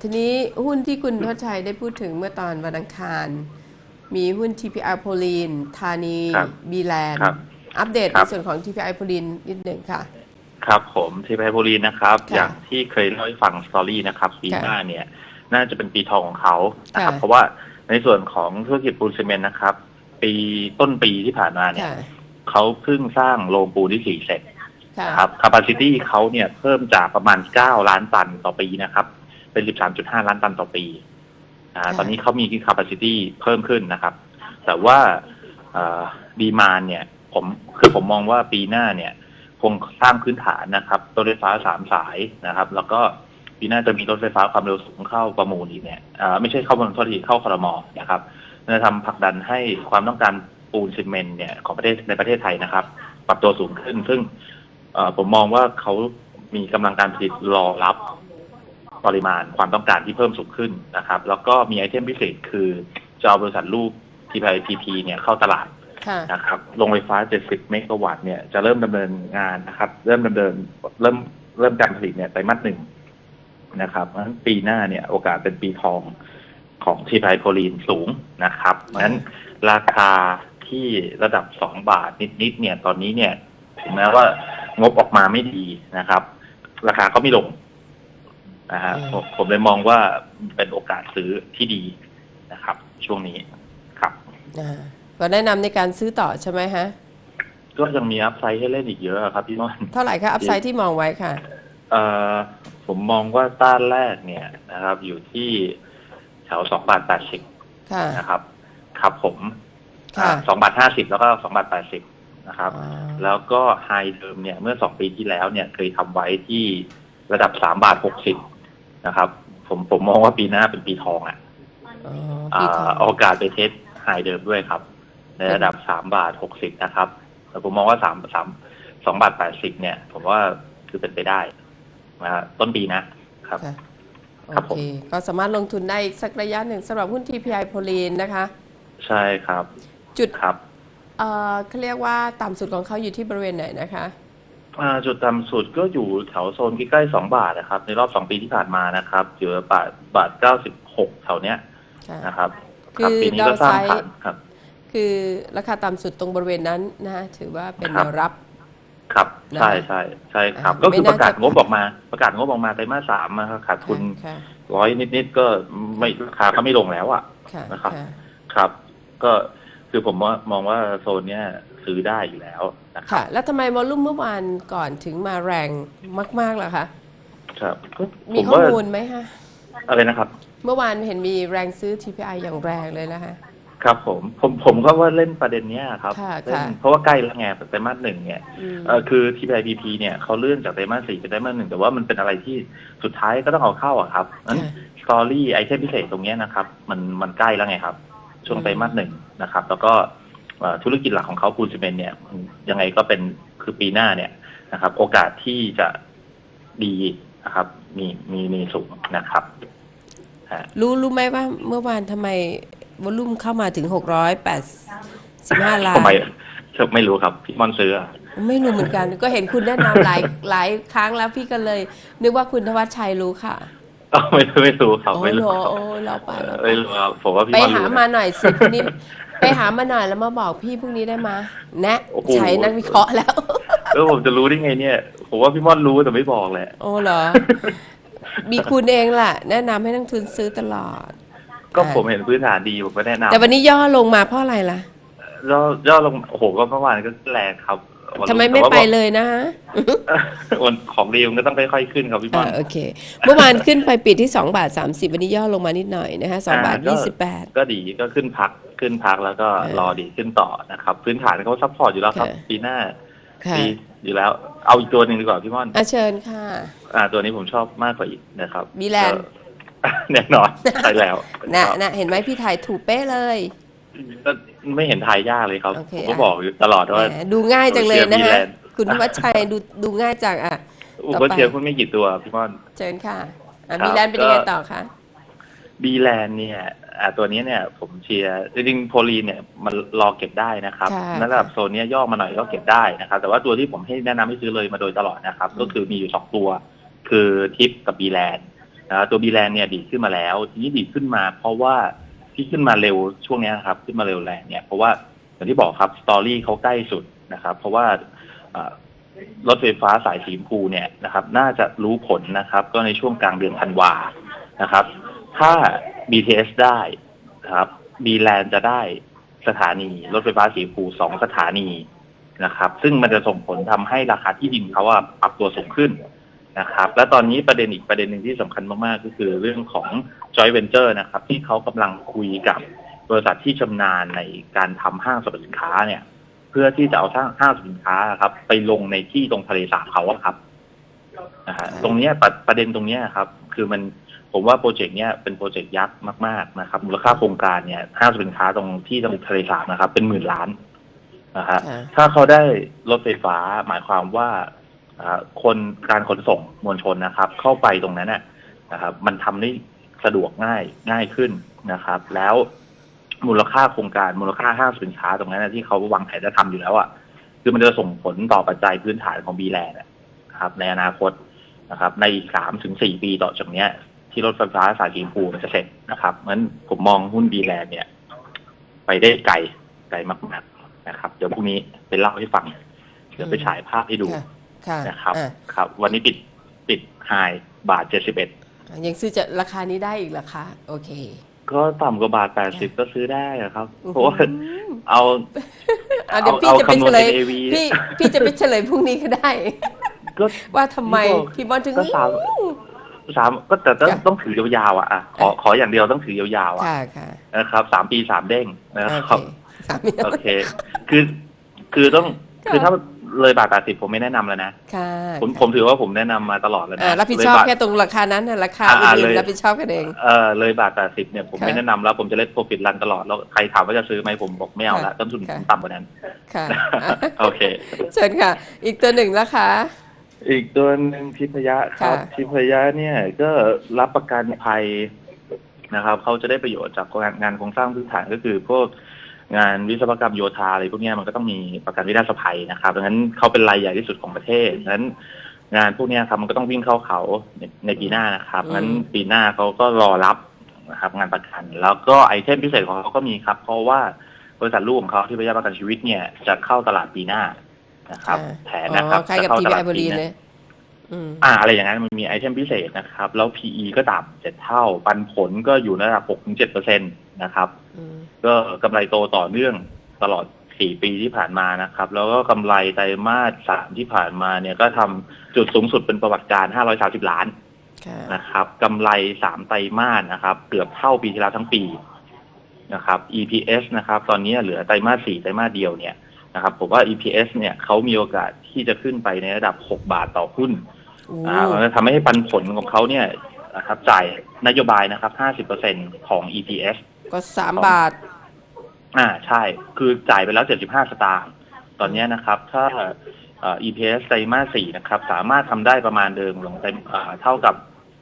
ทีนี้หุ้นที่คุณทศชัยได้พูดถึงเมื่อตอนวันอังคาร มีหุ้น TPI โพลีนธานีครับบีแลนด์ครับอัปเดตครัในบ ส่วนของ TPI โพลีนนิดหนึ่งค่ะ ครับผมทีไพโพลีนนะครับ ค่ะอย่างที่เคยเล่าให้ฟังสตอรี่นะครับปีค่ะหน้าเนี่ย น่าจะเป็นปีทองของเขานะครับ ค่ะ เพราะว่าในส่วนของธุรกิจปูนซีเมนต์นะครับ ปีต้นปีที่ผ่านมาเนี่ยค่ะเขาเพิ่งสร้างโรงปูนที่สี่เสร็จค่ะ นะครับ capacity เขาเนี่ยเพิ่มจากประมาณ 9 ล้านตันต่อปีนะครับ เป็น 13.5 ล้านตันต่อปีอ่าค่ะตอนนี้เขามี capacity เพิ่มขึ้นนะครับ แต่ว่าดีมานเนี่ย ผมคือผมมองว่าปีหน้าเนี่ย คงสร้างพื้นฐานนะครับรถไฟฟ้าสามสายนะครับ แล้วก็ปีหน้าจะมีรถไฟฟ้าความเร็วสูงเข้าประมูลอีกเนี่ยอ่าไม่ใช่เข้าประมูลโทษทีเข้าคอรมอนะครับจะทำผลักดันให้ความต้องการปูนซีเมนต์เนี่ยของประเทศในประเทศไทยนะครับ ปรับตัวสูงขึ้น ซึ่งเอ่อผมมองว่าเขามีกำลังการผลิตรอรับ ปริมาณความต้องการที่เพิ่มสูงขึ้นนะครับ แล้วก็มีไอเทมพิเศษคือจะเอาบริษัทลูก TPIPP เนี่ยเข้าตลาดค่ะ นะครับโรงไฟฟ้า 70 เมกะวัตต์เนี่ยจะเริ่มดำเนินงานนะครับ เริ่มดำเนินเริ่มเริ่มการผลิตเนี่ยไตรมาสหนึ่งนะครับเพราะฉะนั้นปีหน้าเนี่ยโอกาสเป็นปีทองของทีไพโพลีนสูงนะครับเพราะฉะนั้นราคาที่ระดับ 2 บาทนิดๆเนี่ยตอนนี้เนี่ยถึงแม้ว่างบออกมาไม่ดีนะครับ ราคาก็ไม่ลง นะฮะอืมผมผมเลยมองว่าเป็นโอกาสซื้อที่ดีนะครับ ช่วงนี้ครับ อ่าก็แนะนำในการซื้อต่อใช่ไหมฮะ ก็ยังมีอัพไซด์ให้เล่นอีกเยอะครับพี่ม่อน เท่าไหร่คะอัพไซด์ที่มองไว้ค่ะ เอ่อผมมองว่าต้านแรกเนี่ยนะครับ อยู่ที่แถวสองบาทแปดสิบค่ะ นะครับ ครับผมค่ะสองบาทห้าสิบแล้วก็สองบาทแปดสิบนะครับอ๋อแล้วก็ไฮเดิมเนี่ยเมื่อสองปีที่แล้วเนี่ยเคยทำไว้ที่ระดับสามบาทหกสิบ นะครับ ผมผมมองว่าปีหน้าเป็นปีทองอะอ๋ออ่ปีทองาโอกาสไปเทสไฮเดิมด้วยครับ ในระดับสามบาทหกสิบนะครับแต่ผมมองว่าสามสามสองบาทแปดสิบเนี่ย ผมว่าคือเป็นไปได้นะฮะต้นปีนะครับ ค่ะครับโอผม เค ก็สามารถลงทุนได้อีกสักระยะหนึ่งสำหรับหุ้น TPI โพลีนนะคะ ใช่ครับจุด ครับ เอ่อเขาเรียกว่าต่ำสุดของเขาอยู่ที่บริเวณไหนนะคะ อ่าจุดต่ำสุดก็อยู่แถวโซนใกล้ๆสองบาทนะครับ ในรอบสองปีที่ผ่านมานะครับอยู่บาทบาทเก้าสิบหกแถวเนี้ยค่ะ นะครับคือครับปีนี้ก็สร้าง downside ฐานครับ คือราคาต่ำสุดตรงบริเวณนั้นนะฮะถือว่าเป็นครัแนบวรับ ครับนะใช่ใช่ใช่ครับ อ่าก็คือไม่ปน่าระกาศจะ งบออกมาประกาศงบออกมาไตรมาสสามนะครับขาดทุนค่ะร้อยนิดๆก็ไม่ราคาก็ไม่ลงแล้วอะ ค่ะนะครับ ค่ะ ครับ ก็คือผมว่ามองว่าโซนเนี้ย ซื้อได้อยู่แล้วนะครับค่ะ แล้วทำไมวอลลุ่มเมื่อวานก่อนถึงมาแรงมากๆล่ะคะครับก็มีผมข้อว่ามูลไหมคะอะไรนะครับ เมื่อวานเห็นมีแรงซื้อ TPI อย่างแรงเลยนะคะ ครับผมผมผมก็ว่าเล่นประเด็นเนี้ยครับค่ะเล่นค่ะ เพราะว่าใกล้แล้วไงไตรมาสหนึ่งเนี่ยอืม เออคือ TPIPP เนี่ยเขาเลื่อนจากไตรมาสสี่เป็นไตรมาสหนึ่งแต่ว่ามันเป็นอะไรที่สุดท้ายก็ต้องเอาเข้าอะครับนั้นค่ะสตอรี่ไอเทมพิเศษตรงเนี้ยนะครับ มันมันใกล้แล้วไงครับ ช่วงไตรมาสหนึ่งนะครับ แล้วก็เอ่อ ธุรกิจหลักของเขาปูนซีเมนต์เนี่ยมันยังไงก็เป็นคือปีหน้าเนี่ยนะครับ โอกาสที่จะดีนะครับ มีมีมีสูงนะครับฮะรู้รู้ไหมว่าเมื่อวานทำไมวอลลุ่มเข้ามาถึง685ล้านทำไมไม่รู้ครับพี่มอนซื้ออะไม่รู้เหมือนกันก็เห็นคุณแนะนำหลายหลายครั้งแล้วพี่ก็เลย นึกว่าคุณธวัชชัยรู้ค่ะอ้าวไม่ไม่รู้ครับโอ้ไม่โหรู้ครับโอ้เราไปเราไปไม่รู้ครับผมว่าพี่ไปมอนหารู้มานะหน่อยสิพรุ่งนี้ ไปหามาหน่อยแล้วมาบอกพี่พรุ่งนี้ได้มา แนะโอ้โห ใช้นักวิเคราะห์แล้ว แล้วผมจะรู้ได้ไงเนี่ย ผมว่าพี่มอนรู้แต่ไม่บอกแหละ โอ้เหรอ มีคุณเองแหละแนะนำให้นักทุนซื้อตลอด ก็อ่าผมเห็นพื้นฐานดีผมก็แนะนำแต่วันนี้ย่อลงมาเพราะอะไรล่ะ ย่อย่อลงโอ้โหก็เมื่อวานก็แรงครับ ทำไมไม่ไปเลยนะฮะวันของดีมันก็ต้องค่อยๆขึ้นครับพี่มออ่านโอเค เมื่อวานขึ้นไปปิดที่2บาท30วันนี้ย่อลงมานิดหน่อยนะคะ2บาทอ่าก็28ก็ดีก็ขึ้นพักขึ้นพักแล้วก็เออรอดีขึ้นต่อนะครับ พื้นฐานเขาซัพพอร์ตอยู่แล้วครับค่ะปีหน้าค่ะดีอยู่แล้ว เอาอีกตัวหนึ่งดีกว่าพี่ม่อนอาเชิญค่ะ อ่า ตัวนี้ผมชอบมากกว่าอีกนะครับมีแลนด์ก็แน่นอนใช่แล้วนะครับนะเห็นไหมพี่ถ่ายถูกเป๊ะเลย ก็ไม่เห็นทายยากเลยครับ โอเค ผมก็บอกอยู่ตลอดว่า แหมดูง่ายจังเลยนะมีฮะแลนด์คุณธวัชชัยดูดูง่ายจังอะ อุต่อปไปเชียร์คุณไม่กี่ตัวพี่ม่อน เชิญค่ะอะครับ มีแลนด์เป็นยังไงก็ต่อคะบีแลนด์เนี่ยอ่าตัวนี้เนี่ย ผมเชียร์จริงๆโพลีนเนี่ยมันรอเก็บได้นะครับค่ะนั่นระดับโซนเนี้ยย่อมาหน่อยก็เก็บได้นะครับ แต่ว่าตัวที่ผมให้แนะนำให้ซื้อเลยมาโดยตลอดนะครับ ก็คือมีอยู่สองตัว คือทิปกับบีแลนด์นะตัวบีแลนเนี่ยดีดขึ้นมาแล้ว ทีนี้ดีดขึ้นมาเพราะว่า ที่ขึ้นมาเร็วช่วงนี้นะครับ ขึ้นมาเร็วแรงเนี่ยเพราะว่าอย่างที่บอกครับสตอรี่เขาใกล้สุดนะครับ เพราะว่ารถไฟฟ้าสายสีชมพูเนี่ยนะครับ น่าจะรู้ผลนะครับ ก็ในช่วงกลางเดือนธันวานะครับ ถ้า BTS ได้นะครับบีแลนจะได้สถานี รถไฟฟ้าสีชมพูสองสถานีนะครับ ซึ่งมันจะส่งผลทำให้ราคาที่ดินเขาอะปรับตัวสูงขึ้น นะครับ และตอนนี้ประเด็นอีกประเด็นหนึ่งที่สำคัญมากๆ ก็คือเรื่องของ joint venture นะครับ ที่เขากำลังคุยกับบริษัทที่ชำนาญในการทำห้างสรรพสินค้าเนี่ย เพื่อที่จะเอาห้างห้างสรรพสินค้าครับ ไปลงในที่ตรงทะเลสาบเขาอะครับนะฮะอ่าตรงเนี้ยประประเด็นตรงเนี้ยครับ คือมันผมว่าโปรเจกต์เนี้ยเป็นโปรเจกต์ยักษ์มากๆนะครับมูลค่าโครงการเนี่ยห้างสรรพสินค้าตรงที่ตรงทะเลสาบนะครับ เป็นหมื่นล้านนะฮะค่ะถ้าเขาได้รถไฟฟ้าหมายความว่าอ่า คนการขนส่งมวลชนนะครับ เข้าไปตรงนั้นน่ะนะครับ มันทำได้สะดวกง่ายง่ายขึ้นนะครับ แล้วมูลค่าโครงการมูลค่าห้างสินค้าตรงนั้นที่เขาวางแผนจะทำอยู่แล้วอะคือมันจะส่งผลต่อปัจจัยพื้นฐานของบีแลนด์นะครับ ในอนาคตนะครับ ในสามถึงสี่ปีต่อจากเนี้ย ที่รถไฟฟ้าสายสีชมพูมันจะเสร็จนะครับงั้นผมมองหุ้นบีแลนด์เนี่ย ไปได้ไกลไกลมากๆนะครับ เดี๋ยวพรุ่งนี้ไปเล่าให้ฟัง เดี๋ยวไปฉายภาพให้ดู ค่ะค่ะนะครับอะครับ วันนี้ปิดปิดไฮบาทเจ็ดสิบเอ็ดยังซื้อจะราคานี้ได้อีกเหรอคะโอเค ก็ต่ำกว่าบาทแปดสิบก็ซื้อได้อะครับอื้อเพราะว่าหือเอาอะเดี๋ยวพี่เอาจะไปคำนเฉวณลย NAV พี่พี่จะไปเฉลยพรุ่งนี้ก็ได้ ก็ว่าทำไมพี่บอกพี่บอลถึงก็สามสามก็แต่ต้องค่ะต้องถือยาวๆอะอะขอขออย่างเดียวต้องถือยาวๆอะค่ะค่ะนะครับสามปีสามเด้งนะโอครับเคสามโอเค คือคือต้องค่ะคือถ้า เลยบาทแปดสิบผมไม่แนะนำแล้วนะ ค่ะผมค่ะผมถือว่าผมแนะนำมาตลอดแล้วอ่านะรับผิดชอบเลยบาท แค่ตรงราคานั้นน่ะราคาอ่าอื่นเลย ๆรับผิดชอบกันเอง เออเลยบาทแปดสิบเนี่ยผมค่ะไม่แนะนำแล้วผมจะเล่นโปรฟิตรันตลอดแล้วใครถามว่าจะซื้อไหมผมบอกไม่เอาละค่ะต้นทุนค่ะ ผมต่ำกว่านั้น ค่ะอะโอเค เชิญค่ะ อีกตัวหนึ่งนะคะ อีกตัวหนึ่งทิพยะครับ ค่ะ ทิพยะเนี่ยก็รับประกันภัยนะครับเขาจะได้ประโยชน์จากงานงานโครงสร้างพื้นฐานก็คือพวก งานวิศวกรรมโยธาอะไรพวกเนี้ยมันก็ต้องมีประกันวินาศภัยนะครับดังนั้นเขาเป็นรายใหญ่ที่สุดของประเทศดังนั้นงานพวกเนี้ยครับมันก็ต้องวิ่งเข้าเขาในในปีหน้านะครับอืมงั้นปีหน้าเขาก็รอรับนะครับ งานประกัน แล้วก็ไอเทมพิเศษของเขาก็มีครับ เพราะว่าบริษัทลูกของเขาที่พยาประกันชีวิตเนี่ยจะเข้าตลาดปีหน้านะครับค่ะแผนนะครับอ๋อคล้ายกับจะทีเข้าตวีลาไอดโบปีลีหเลน้าย อืมอ่าอะไรอย่างนั้นมันมีไอเทมพิเศษนะครับ แล้ว PE ก็ต่ำเจ็ดเท่า ปันผลก็อยู่ในระดับหกถึงเจ็ดเปอร์เซ็นตนะครับอืมก็กำไรโตต่อเนื่องตลอด4ปีที่ผ่านมานะครับ แล้วก็กำไรไตรมาสสามที่ผ่านมาเนี่ยก็ทำจุดสูงสุดเป็นประวัติการ530ล้านค่ะนะครับกำไร3ไตรมาสนะครับ เกือบเท่าปีที่แล้วทั้งปีนะครับ EPS นะครับ ตอนนี้เหลือไตรมาส4ไตรมาสเดียวเนี่ยนะครับผมว่า EPS เนี่ยเขามีโอกาสที่จะขึ้นไปในระดับ 6 บาทต่อหุ้นโอ้อ่ามันจะทำให้ปันผลของเขาเนี่ยนะครับจ่ายนโยบายนะครับ50%ของ EPS ก็สามบาท อ่าใช่ คือจ่ายไปแล้ว75สตางค์ตอนเนี้ยนะครับ ถ้าเอ่อ EPS ไตรมาส4นะครับ สามารถทำได้ประมาณเดิมลงไตรอ่าเท่ากับ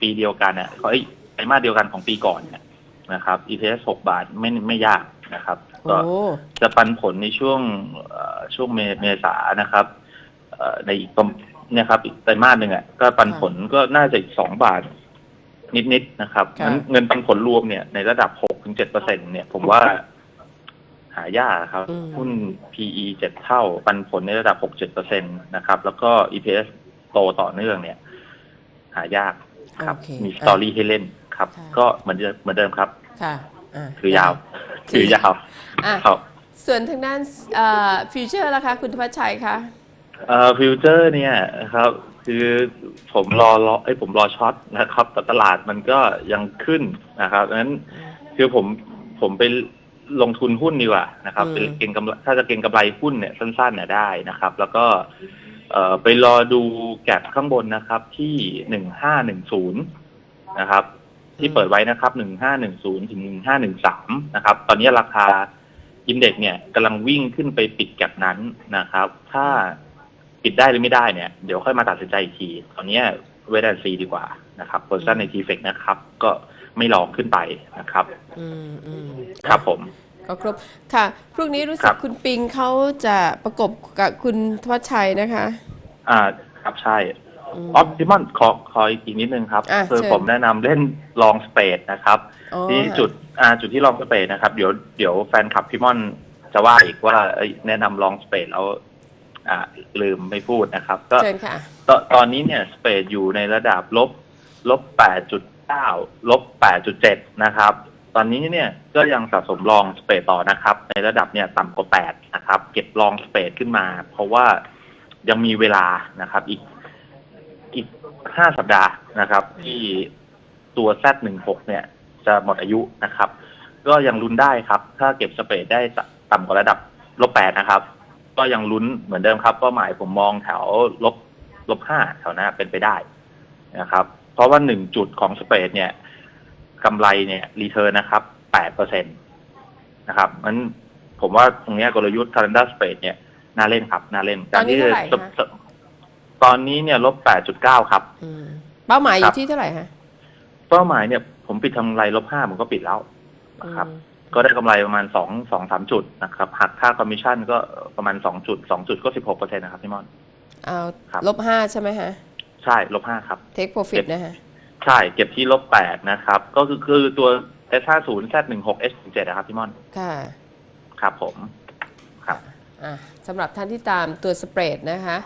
ปีเดียวกันเนี่ยเอ้ยไตรมาสเดียวกันของปีก่อนเนี่ยนะครับ EPS 6บาทไม่ไม่ยากนะครับโอ้ก็จะปันผลในช่วงเอ่อช่วงเมเมษานะครับเอ่อในอีก ประมเนี่ยครับอีกไตรมาสหนึ่งอะก็ปันผลก็น่าจะอีกสองบาทนิดๆนะครับค่ะงั้นเงินปันผลรวมเนี่ยในระดับหกถึงเจ็ดเปอร์เซ็นเนี่ย ผมว่าหายากครับ อืม หุ้น PE เจ็ดเท่า ปันผลในระดับหกเจ็ดเปอร์เซ็นตนะครับ แล้วก็ EPS โตต่อเนื่องเนี่ย หายากครับ โอเคมีสตอรี่ให้เล่นครับ ค่ะ ก็เหมือนเดิมเหมือนเดิมครับ ค่ะอ่าถือยาว ถืถืออยาวอะ ครับ ส่วนทางด้านฟิวเจอร์ล่ะคะ คุณธวัชชัยคะ เอ่อฟิวเจอร์เนี่ยครับ คือผมรอรอไอ้ยผมรอช็อตนะครับแต่ตลาดมันก็ยังขึ้นนะครับดังนั้นคือผมผมไปลงทุนหุ้นดีกว่านะครับอืม เป็นเก็งกำไรถ้าจะเก็งกำไรหุ้นเนี่ยสั้นๆเนี่ยได้นะครับ แล้วก็ เอ่อไปรอดูแกะข้างบนนะครับ ที่หนึ่งห้าหนึ่งศูนย์นะครับ ที่เปิดไว้นะครับหนึ่งห้าหนึ่งศูนย์ถึงหนึ่งห้าหนึ่งสามนะครับ ตอนนี้ราคาอินเด็กซ์เนี่ยกำลังวิ่งขึ้นไปปิดแกะนั้นนะครับ ถ้า ปิดได้หรือไม่ได้เนี่ยเดี๋ยวค่อยมาตัดสินใจอีกที ตอนนี้เวทแอนซีดีกว่านะครับเปอร์เซ็นในทีเฟกนะครับ ก็ไม่ลองขึ้นไปนะครับ อืมอืมครับผม ก็ครบค่ะ พรุ่งนี้รู้สึครักบคุณปิงเขาจะประกบกับคุณธวัชชัยนะคะ อ่าครับใช่มออปติมอนขอขออีกนิดนึงครับอะคือเชิญผมแนะนำเล่นลองสเปดนะครับอ๋อที่จุดอ่าจุดที่ลองสเปดนะครับ เดี๋ยวเดี๋ยวแฟนคลับพี่ม่อนจะว่าอีกว่าเอ้ยแนะนำลองสเปดแล้ว อ่าลืมไม่พูดนะครับ ก็เชิญค่ะตตอนนี้เนี่ยสเปดอยู่ในระดับลบลบแปดจุดเก้าลบแปดจุดเจ็ดนะครับ ตอนนี้เนี่ยก็ยังสะสมลองสเปดต่อนะครับ ในระดับเนี่ยต่ำกว่าแปดนะครับ เก็บลองสเปดขึ้นมา เพราะว่ายังมีเวลานะครับ อีกอีกห้าสัปดาห์นะครับ ที่ตัว Z หนึ่งหกเนี่ย จะหมดอายุนะครับ ก็ยังลุ้นได้ครับ ถ้าเก็บสเปดได้ต่ำกว่าระดับลบแปดนะครับ ก็ยังลุ้นเหมือนเดิมครับเป้าหมายผมมองแถวลบลบห้าแถวหน้าเป็นไปได้นะครับ เพราะว่าหนึ่งจุดของสเปดเนี่ยกำไรเนี่ยรีเทิร์นนะครับแปดเปอร์เซ็นตนะครับมันผมว่าตรงเนี้ยกลยุทธ์ calendar spread เนี่ยน่าเล่นครับน่าเล่นตอนนี้เท่าไหร่คะตอนนี้เนี่ยลบแปดจุดเก้าครับอืมเป้าหมายอครัยู่บที่เท่าไหร่ฮะเป้าหมายเนี่ย ผมปิดทำกำไรลบห้าผมก็ปิดแล้วนะครับอืม ก็ได้กำไรประมาณสองสองสามจุดนะครับหักค่าคอมมิชชั่นก็ประมาณสองจุดสองจุดก็สิบหกเปอร์เซ็นต์นะครับพี่มอน เอาครับ ลบห้าใช่ไหมฮะ ใช่ลบห้าครับเทคโปรฟิตนะฮะ ใช่เก็บที่ลบแปดนะครับ ก็คือคือตัว S ห้าศูนย์ Z หนึ่งหก S เจ็ดนะครับพี่มอน ค่ะ ครับผม ครับ อะสำหรับท่านที่ตามตัวสเปรดนะคะ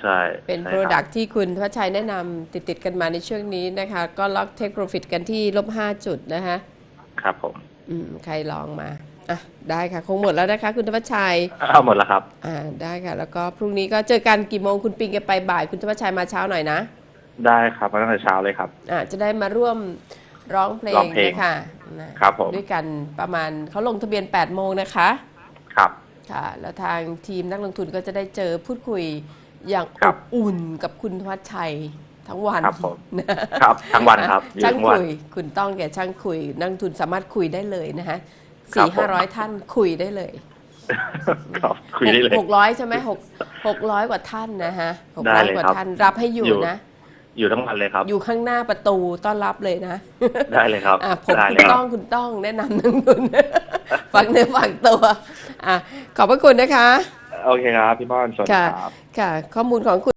ใช่เป็น ใช่โปรคดับกที่คุณทวัชชัยแนะนำติดติดๆกันมาในช่วงนี้นะคะ ก็ล็อกเทคโปรฟิตกันที่ลบห้าจุดนะคะ ครับผม อืมใครลองมาอะได้ค่ะ คงหมดแล้วนะคะ คุณทวัชชัย เอาหมดแล้วครับ อ่าได้ค่ะ แล้วก็พรุ่งนี้ก็เจอกันกี่โมงคุณปิงแกไปบ่าย คุณทวัชชัยมาเช้าหน่อยนะได้ครับมาตั้งแต่เช้าเลยครับ อ่าจะได้มาร่วมร้องเพลร้องงเพลงนะคะนะครับผม ด้วยกันประมาณเขาลงทะเบียน 8 โมงนะคะ ครับ ค่ะ แล้วทางทีมนักลงทุนก็จะได้เจอพูดคุยอย่างครัอบบ อุ่นกับคุณทวัชชัย ทั้งวันครับผมนะครับทั้งวันครับอยู่ช่างทั้งวันคุยคุณต้องแก่ช่างคุย นักลงทุนสามารถคุยได้เลยนะคะครัสี่บผมห้าร้อยท่านคุยได้เลยครับคุยได้เลยหกร้อยใช่ไหมหกหกร้อยกว่าท่านนะฮะหกได้ร้อยเลยกว่าครับท่านรับให้อยู่อยู่นะ อยู่ทั้งวันเลยครับ อยู่ข้างหน้าประตูต้อนรับเลยนะ ได้เลยครับอะผมได้คุเลณยคต้รัอบงคุณต้องแนะนำนักลงทุนฝังเนื้อฝังตัวอะขอบพระคุณนะคะ โอเคครับพี่ม่อนสวัสดีค่ะครับค่ะ ข้อมูลของคุณ